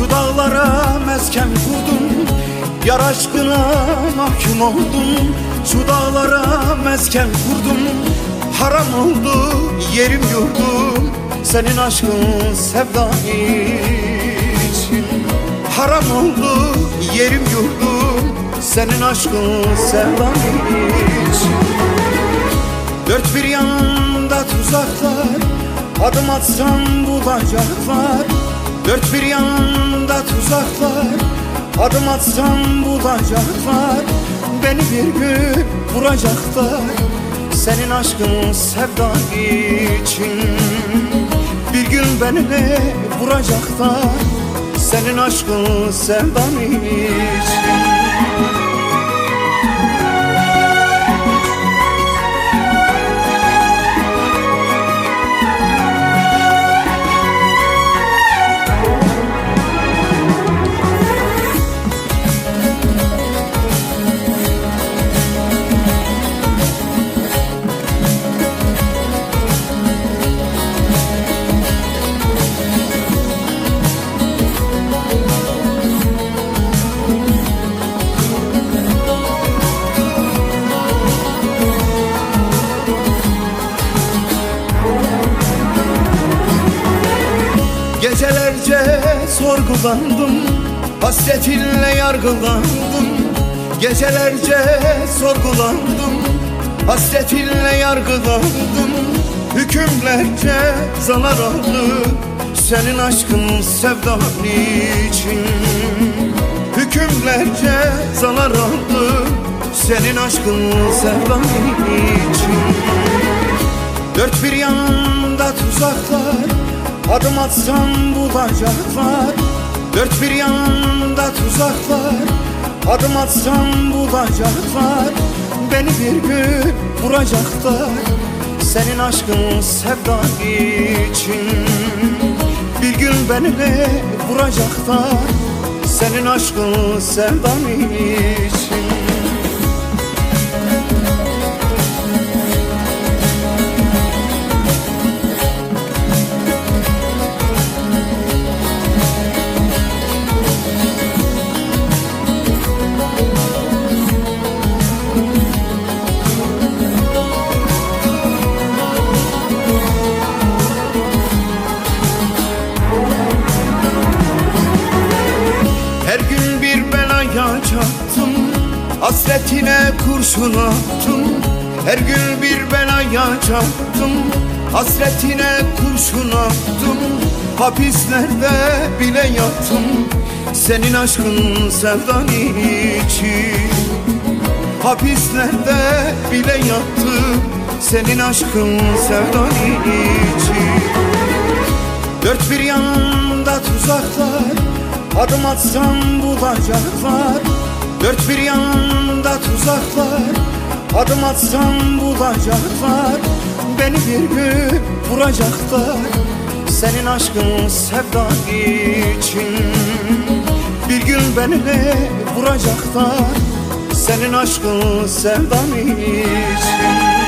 Şu dağlara mesken kurdum. Yar aşkına mahkum oldum Şu dağlara mesken kurdum. Haram oldu yerim yurdum Senin aşkın sevdan için. Haram oldu yerim yurdum Senin aşkın sevdan için. Dört bir yanında tuzaklar Adım atsam bulacaklar Dört bir yanında tuzaklar Adım atsam bulacaklar. Beni bir gün vuracaklar. Senin aşkın sevdan için. Bir gün beni de vuracaklar. Senin aşkın sevdan için Gecelerce sorgulandım Hasretinle yargılandım. Gecelerce sorgulandım Hasretinle yargılandım. Hükümlerce zarar aldım Senin aşkın sevdan için Hükümlerce zarar aldım Senin aşkın sevdan için Dört bir yanında tuzaklar Adım atsam bulacaklar. Dört bir yanında tuzaklar Adım atsam bulacaklar. Beni bir gün vuracaklar. Senin aşkın sevdan için. Bir gün beni de vuracaklar. Senin aşkın sevdan için Hasretine kurşun attım. Her gün bir belaya çattım Hasretine kurşun attım. Hapislerde bile yattım. Senin aşkın sevdan için. Hapislerde bile yattım. Senin aşkın sevdan için. Dört bir yanında tuzaklar. Adım atsam bulacaklar Dört bir yanında tuzaklar Adım atsam bulacaklar. Beni bir gün vuracaklar. Senin aşkın sevdan için. Bir gün beni de vuracaklar. Senin aşkın sevdan için